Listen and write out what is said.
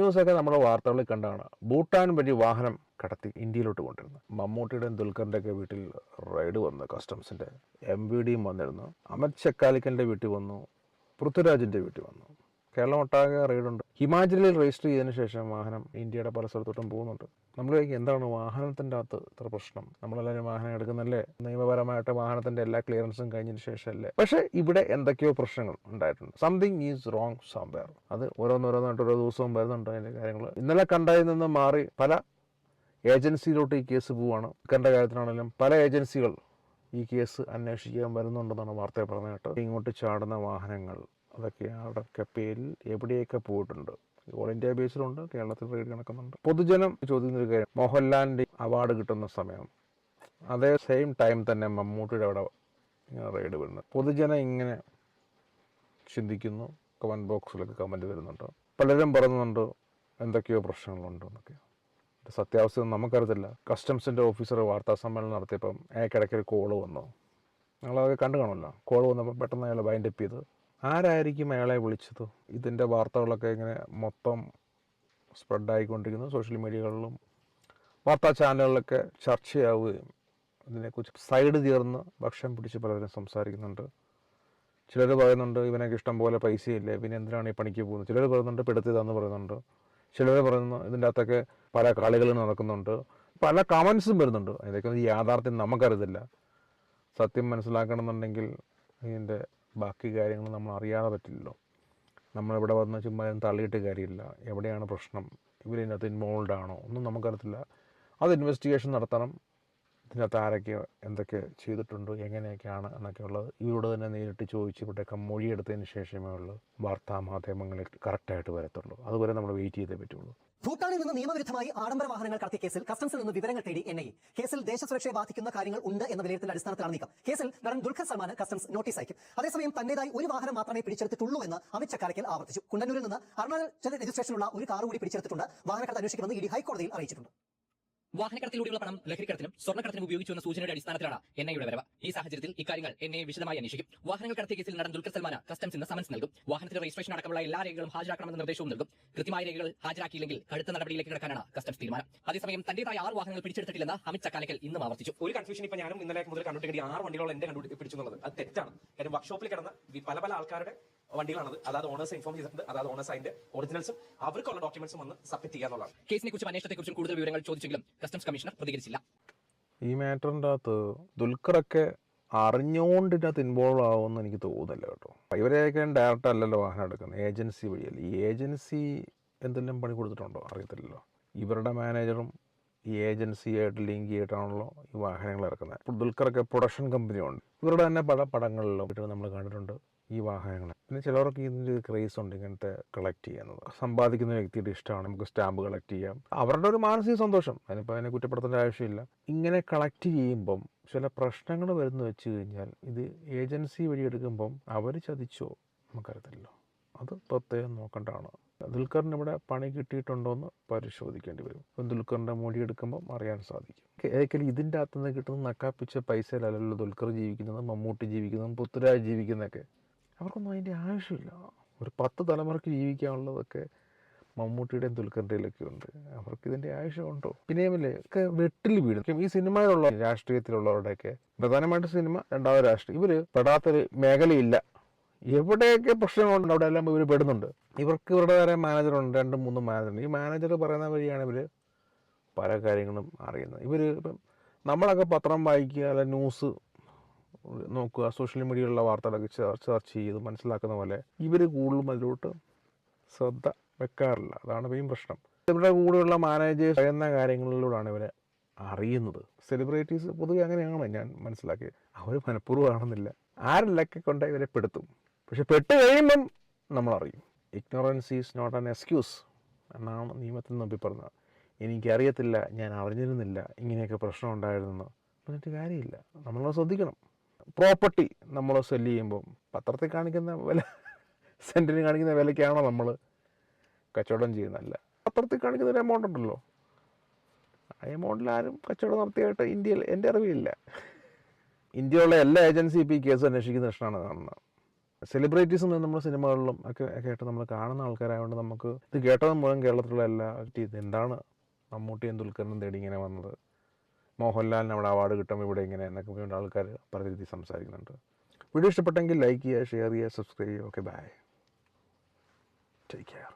ന്യൂസൊക്കെ നമ്മൾ വാർത്തകളിൽ കണ്ടാണ്. ഭൂട്ടാൻ വഴി വാഹനം കടത്തി ഇന്ത്യയിലോട്ട് കൊണ്ടിരുന്നു മമ്മൂട്ടിയുടെയും ദുൽഖറിന്റെ ഒക്കെ വീട്ടിൽ റൈഡ് വന്നു കസ്റ്റംസിന്റെ എം വി ഡിയും വന്നിരുന്നു. അമിത് ചക്കാലിക്കന്റെ വീട്ടിൽ വന്നു പൃഥ്വിരാജിന്റെ വീട്ടിൽ വന്നു. കേരളം ഒട്ടാകെ റെയ്ഡുണ്ട് ഹിമാചലിൽ രജിസ്റ്റർ ചെയ്തതിന് ശേഷം വാഹനം ഇന്ത്യയുടെ പല സ്ഥലത്തോട്ടും പോകുന്നുണ്ട്. നമ്മൾ എന്താണ് വാഹനത്തിന്റെ അകത്ത് ഇത്ര പ്രശ്നം? നമ്മളെല്ലാവരും വാഹനം എടുക്കുന്നല്ലേ? നിയമപരമായിട്ട് വാഹനത്തിന്റെ എല്ലാ ക്ലിയറൻസും കഴിഞ്ഞതിന് ശേഷമല്ലേ? പക്ഷേ ഇവിടെ എന്തൊക്കെയോ പ്രശ്നങ്ങൾ ഉണ്ടായിട്ടുണ്ട്. സംതിങ് ഈസ് റോങ് സംവെയർ അത് ഓരോന്നോരോന്നായിട്ട് ഓരോ ദിവസവും വരുന്നുണ്ട് അതിന്റെ കാര്യങ്ങൾ. ഇന്നലെ കണ്ടതിൽ നിന്ന് മാറി പല ഏജൻസിയിലോട്ട് ഈ കേസ് പോവാണ്. കണ്ട കാര്യത്തിനാണെങ്കിലും പല ഏജൻസികൾ ഈ കേസ് അന്വേഷിക്കാൻ വരുന്നുണ്ടെന്നാണ് വാർത്തയെ പറഞ്ഞിട്ട് ഇങ്ങോട്ട് ചാടുന്ന വാഹനങ്ങൾ. അതൊക്കെ അവിടെയൊക്കെ പേരിൽ എവിടെയൊക്കെ പോയിട്ടുണ്ട്. ഓൾ ഇന്ത്യ ബേസിലുണ്ട് കേരളത്തിൽ റെയ്ഡ് നടക്കുന്നുണ്ട് പൊതുജനം ചോദിക്കുന്ന ഒരു കാര്യം മോഹൻലാലിന്റെ അവാർഡ് കിട്ടുന്ന സമയം. അതേ സെയിം ടൈം തന്നെ മമ്മൂട്ടിയുടെ അവിടെ ഇങ്ങനെ റെയ്ഡ് വരുന്നത്. പൊതുജനം ഇങ്ങനെ ചിന്തിക്കുന്നു കമന്റ് ബോക്സിലൊക്കെ കമന്റ് വരുന്നുണ്ട്. പലരും പറയുന്നുണ്ട് എന്തൊക്കെയോ പ്രശ്നങ്ങളുണ്ട് എന്നൊക്കെ. സത്യാവസ്ഥ നമുക്കറിയത്തില്ല. കസ്റ്റംസിന്റെ ഓഫീസർ വാർത്താ സമ്മേളനം നടത്തിയപ്പം അയാൾക്കിടയ്ക്ക് ഒരു കോൾ വന്നു. ഞങ്ങളതൊക്കെ കണ്ടു കാണുമല്ലോ. കോൾ വന്നപ്പോൾ പെട്ടെന്ന് അയാൾ ബൈൻഡപ്പ് ചെയ്ത് ആരായിരിക്കും അയാളെ വിളിച്ചത്? ഇതിന്റെ വാർത്തകളൊക്കെ ഇങ്ങനെ മൊത്തം സ്പ്രെഡായിക്കൊണ്ടിരിക്കുന്നു സോഷ്യൽ മീഡിയകളിലും വാർത്താ ചാനലുകളിലൊക്കെ ചർച്ചയാവുകയും ഇതിനെക്കുറിച്ച് സൈഡ് തീർന്ന് ഭക്ഷണം പിടിച്ച് പലരും സംസാരിക്കുന്നുണ്ട്. ചിലർ പറയുന്നുണ്ട് ഇവനൊക്കെ ഇഷ്ടം പോലെ പൈസയില്ലേ? പിന്നെ എന്തിനാണ് ഈ പണിക്ക് പോകുന്നത്? ചിലർ പറയുന്നുണ്ട് പെടുത്തിയതാന്ന് പറയുന്നുണ്ട്. ചിലർ പറയുന്നു ഇതിന്റെ അകത്തൊക്കെ പല കളികളും നടക്കുന്നുണ്ട്. പല കമൻസും വരുന്നുണ്ട്. ഇതൊക്കെ യാഥാർത്ഥ്യം നമുക്കറിയത്തില്ല. സത്യം മനസ്സിലാക്കണമെന്നുണ്ടെങ്കിൽ ഇതിന്റെ ബാക്കി കാര്യങ്ങൾ നമ്മൾ അറിയാതെ പറ്റില്ലല്ലോ. നമ്മളിവിടെ വന്ന ചുമ്മാ തള്ളിയിട്ട് കാര്യമില്ല. എവിടെയാണ് പ്രശ്നം? ഇവരിതിനകത്ത് ഇൻവോൾവ് ആണോ? ഒന്നും നമുക്കറിയത്തില്ല. അത് ഇൻവെസ്റ്റിഗേഷൻ നടത്തണം. ഇതിനകത്ത് ആരൊക്കെ എന്തൊക്കെ ചെയ്തിട്ടുണ്ട് എങ്ങനെയൊക്കെയാണ് എന്നൊക്കെ ഉള്ളത്. ഇവരോട് തന്നെ നേരിട്ട് ചോദിച്ച് ഇവിടെയൊക്കെ മൊഴിയെടുത്തതിന് ശേഷമേ ഉള്ളൂ. വാർത്താ മാധ്യമങ്ങളിൽ കറക്റ്റായിട്ട് വരത്തുള്ളൂ. അതുവരെ നമ്മൾ വെയിറ്റ് ചെയ്തേ പറ്റുള്ളൂ. ഭൂട്ടാനിൽ നിന്ന് നിയമവിരുദ്ധമായി ആഡംബര വാഹനങ്ങൾ കടത്തിയ കേസിൽ കസ്റ്റംസിൽ നിന്ന് വിവരങ്ങൾ തേടി എൻ ഐ കേസിൽ ദേശസുരക്ഷയെ ബാധിക്കുന്ന കാര്യങ്ങൾ ഉണ്ട് എന്ന വിലയിരുത്തൽ അടിസ്ഥാനത്തിലാണ് നീക്കം. കേസിൽ നടൻ ദുൽഖർ സൽമാന് കസ്റ്റംസ് നോട്ടീസ് അയക്കും. അതേസമയം തന്റേതായി ഒരു വാഹനം മാത്രമേ പിടിച്ചെടുത്തിട്ടുള്ളൂ എന്ന് അമിത് ചക്കാരക്കൽ ആവർത്തിച്ചു. കുണ്ടന്നൂരിൽ നിന്ന് അരുണാചൽ രജിസ്ട്രേഷനുള്ള ഒരു കാർ കൂടി പിടിച്ചെടുത്തിട്ടുണ്ട്. വാഹനക്കടത്ത് അന്വേഷിക്കുമെന്ന് ഇഡി ഹൈക്കോടതിയിൽ അറിയിച്ചിട്ടുണ്ട്. വാഹനക്കടത്തിലൂടെയുള്ള പണം ലഹരിക്കടത്തിനും സ്വർണക്കടത്തിനും ഉപയോഗിച്ചു എന്ന സൂചനയുടെ അടിസ്ഥാനത്തിലാണ് എൻ വരവ്. ഈ സാഹചര്യത്തിൽ ഇക്കാര്യങ്ങൾ എൻ വിശദമായി അന്വേഷിക്കും. വാഹനങ്ങൾ കടത്തിയ കേസിൽ നടൻ ദുൽഖർ സൽമാന കസ്റ്റംസ് ഇന്ന് സമൻസ് നൽകും. വാഹനത്തിന്റെ രജിസ്ട്രേഷൻ അടക്കമുള്ള എല്ലാ രേഖകളും ഹാജരാക്കണമെന്ന നിർദ്ദേശവും നൽകും. കൃത്യമായ രേഖകൾ ഹാജരാക്കിയില്ലെങ്കിൽ കടുത്ത നടപടിയിലേക്ക് കിടക്കാനാണ് കസ്റ്റംസ് തീരുമാനം. അതേസമയം തന്റേതായ ആറ് വാഹനങ്ങൾ പിടിച്ചെടുത്തിട്ടില്ലെന്ന് അമിത് ചക്കാലക്കൽ ഇന്ന് ആവർത്തിച്ചു. ഒരു കൺഫ്യൂഷൻ ഇപ്പൊ ഞാനും ഇന്നലെ മുതൽ കണ്ടുപിടിക്കേണ്ട ആറ് വണ്ടികളോളം എന്റെ കണ്ടു പിടിച്ചു എന്നുള്ളത് അത് തെറ്റാണ്. കാര്യം വർക്ക്ഷോപ്പിൽ കിടന്ന പല പല ആൾക്കാരുടെ വണ്ടികളാണത്. അതായത് ഓണേഴ്സ് ഇൻഫോം ചെയ്തിട്ടുണ്ട്. അതായത് ഓണേഴ്സ് അതിന്റെ ഒറിജിനൽസും അവർക്കുള്ള ഡോക്യുമെന്റ്സും വന്ന് സബ്മിറ്റ് ചെയ്യാന്നുള്ളതാണ് കേസിനെ കുറിച്ചും അന്വേഷണത്തെക്കുറിച്ചും കൂടുതൽ വിവരങ്ങൾ ചോദിച്ചെങ്കിലും കസ്റ്റംസ് കമ്മീഷണർ പ്രതികരിച്ചില്ല. ഈ മാറ്ററിന്റെ അകത്ത് ദുൽഖറൊക്കെ അറിഞ്ഞുകൊണ്ട് ഇതിനകത്ത് ഇൻവോൾവ് ആവുമെന്ന് എനിക്ക് തോന്നുന്നില്ല കേട്ടോ. ഇവരെയൊക്കെ ഡയറക്റ്റ് അല്ലല്ലോ വാഹനം എടുക്കുന്നത്. ഏജൻസി വഴിയല്ലേ. ഈ ഏജൻസി എന്തെല്ലാം പണി കൊടുത്തിട്ടുണ്ടോ? അറിയത്തില്ലല്ലോ. ഇവരുടെ മാനേജറും ഈ ഏജൻസിയായിട്ട് ലിങ്ക് ചെയ്തിട്ടാണല്ലോ ഈ വാഹനങ്ങൾ ഇറക്കുന്നത്. ഇപ്പോൾ ദുൽഖറൊക്കെ പ്രൊഡക്ഷൻ കമ്പനിയുണ്ട് ഇവരുടെ തന്നെ പല പടങ്ങളിലും നമ്മൾ കണ്ടിട്ടുണ്ട്. ഈ വാഹനങ്ങൾ പിന്നെ ചിലവർക്ക് ഇതിന്റെ ഒരു ക്രേസ് ഉണ്ട് ഇങ്ങനത്തെ കളക്ട് ചെയ്യുന്നത്. സമ്പാദിക്കുന്ന വ്യക്തിയുടെ ഇഷ്ടമാണ്. നമുക്ക് സ്റ്റാമ്പ് കളക്ട് ചെയ്യാം. അവരുടെ ഒരു മാനസിക സന്തോഷം. അതിനിപ്പോൾ അതിനെ കുറ്റപ്പെടുത്തേണ്ട ആവശ്യമില്ല. ഇങ്ങനെ കളക്ട് ചെയ്യുമ്പം ചില പ്രശ്നങ്ങൾ വരുന്നു വെച്ച് കഴിഞ്ഞാൽ ഇത് ഏജൻസി വഴി എടുക്കുമ്പം അവർ ചതിച്ചോ? നമുക്കറിയത്തില്ലല്ലോ. അത് പ്രത്യേകം നോക്കേണ്ടതാണ്. ദുൽഖറിന് ഇവിടെ പണി കിട്ടിയിട്ടുണ്ടോ എന്ന് പരിശോധിക്കേണ്ടി വരും. അപ്പം ദുൽഖറിന്റെ മൊഴി എടുക്കുമ്പം അറിയാൻ സാധിക്കും. ഏതൊക്കെ ഇതിന്റെ അകത്തുനിന്ന് കിട്ടുന്ന നക്കാപ്പിച്ച പൈസയിലല്ലല്ലോ ദുൽഖർ ജീവിക്കുന്നത് മമ്മൂട്ടി ജീവിക്കുന്നതും പൃഥ്വിരാജ് ജീവിക്കുന്നതൊക്കെ. അവർക്കൊന്നും അതിന്റെ ആവശ്യമില്ല. ഒരു പത്ത് തലമുറയ്ക്ക് ജീവിക്കാനുള്ളതൊക്കെ മമ്മൂട്ടിയുടെയും ദുൽഖറിന്റെയിലൊക്കെ ഉണ്ട്. അവർക്ക് ഇതിന്റെ ആവശ്യമുണ്ടോ പിന്നെയുമല്ലേ ഒക്കെ വെട്ടിൽ വീഴും ഈ സിനിമയിലുള്ള രാഷ്ട്രീയത്തിലുള്ളവരുടെയൊക്കെ പ്രധാനമായിട്ട് സിനിമ രണ്ടാമത് രാഷ്ട്രീയം. ഇവർ പെടാത്തൊരു മേഖലയില്ല. എവിടെയൊക്കെ പ്രശ്നങ്ങളുണ്ട് അവിടെ എല്ലാം ഇവർ പെടുന്നുണ്ട്. ഇവർക്ക് ഇവരുടെ വരെ മാനേജറുണ്ട് രണ്ടും മൂന്നും മാനേജറുണ്ട്. ഈ മാനേജർ പറയുന്ന വഴിയാണ് ഇവർ പല കാര്യങ്ങളും അറിയുന്നത്. ഇവർ ഇപ്പം നമ്മളൊക്കെ പത്രം വായിക്കുക അല്ല ന്യൂസ് നോക്കുക സോഷ്യൽ മീഡിയയിലുള്ള വാർത്തകളൊക്കെ സെർച്ച് ചെയ്ത് മനസ്സിലാക്കുന്ന പോലെ ഇവർ കൂടുതലും അതിലോട്ട് ശ്രദ്ധ വെക്കാറില്ല. അതാണ് മെയിൻ പ്രശ്നം. ഇവരുടെ കൂടെയുള്ള മാനേജേഴ്സ് എന്ന കാര്യങ്ങളിലൂടെയാണ് ഇവരെ അറിയുന്നത്. സെലിബ്രിറ്റീസ് പൊതുവെ അങ്ങനെയാണ് ഞാൻ മനസ്സിലാക്കിയത്. അവർ മനഃപൂർവമാണെന്നില്ല. ആരിലൊക്കെ കൊണ്ട് ഇവരെ പെടുത്തും. പക്ഷെ പെട്ട് കഴിയുമ്പം നമ്മളറിയും. Ignorance is not an excuse എന്നാണ് നിയമത്തിൽ നമ്പി പറഞ്ഞത്. എനിക്കറിയത്തില്ല ഞാൻ അറിഞ്ഞിരുന്നില്ല ഇങ്ങനെയൊക്കെ പ്രശ്നം ഉണ്ടായിരുന്നെന്ന് പറഞ്ഞിട്ട് കാര്യമില്ല. നമ്മൾ ശ്രദ്ധിക്കണം. പ്രോപ്പർട്ടി നമ്മൾ സെല്ല് ചെയ്യുമ്പം പത്രത്തിൽ കാണിക്കുന്ന വില സെന്റിന് കാണിക്കുന്ന വിലയ്ക്കാണോ നമ്മൾ കച്ചവടം ചെയ്യുന്നതല്ല. പത്രത്തിൽ കാണിക്കുന്ന ഒരു എമൗണ്ട് ഉണ്ടല്ലോ. ആ എമൗണ്ടിൽ ആരും കച്ചവടം നടത്തിയായിട്ട് ഇന്ത്യയിൽ എന്റെ അറിവില്ല ഇന്ത്യയിലുള്ള എല്ലാ ഏജൻസി ഇപ്പോൾ ഈ കേസ് അന്വേഷിക്കുന്ന ഇഷ്ടമാണ് കാണുന്നത്. സെലിബ്രിറ്റീസ് നമ്മൾ സിനിമകളിലും ഒക്കെ കേട്ട് നമ്മൾ കാണുന്ന ആൾക്കാരായതുകൊണ്ട് നമുക്ക് ഇത് കേട്ടത് മുഴുവൻ കേരളത്തിലുള്ള എല്ലാ എന്താണ് മമ്മൂട്ടി എന്തുൽക്കരണം തേടി ഇങ്ങനെ വന്നത്? മോഹൻലാലിന് അവിടെ അവാർഡ് കിട്ടും ഇവിടെ ഇങ്ങനെ എന്നൊക്കെ വേണ്ട ആൾക്കാർ പല രീതിയിൽ സംസാരിക്കുന്നുണ്ട്. വീഡിയോ ഇഷ്ടപ്പെട്ടെങ്കിൽ ലൈക്ക് ചെയ്യുക ഷെയർ ചെയ്യുക സബ്സ്ക്രൈബ് ചെയ്യുക. Okay bye take care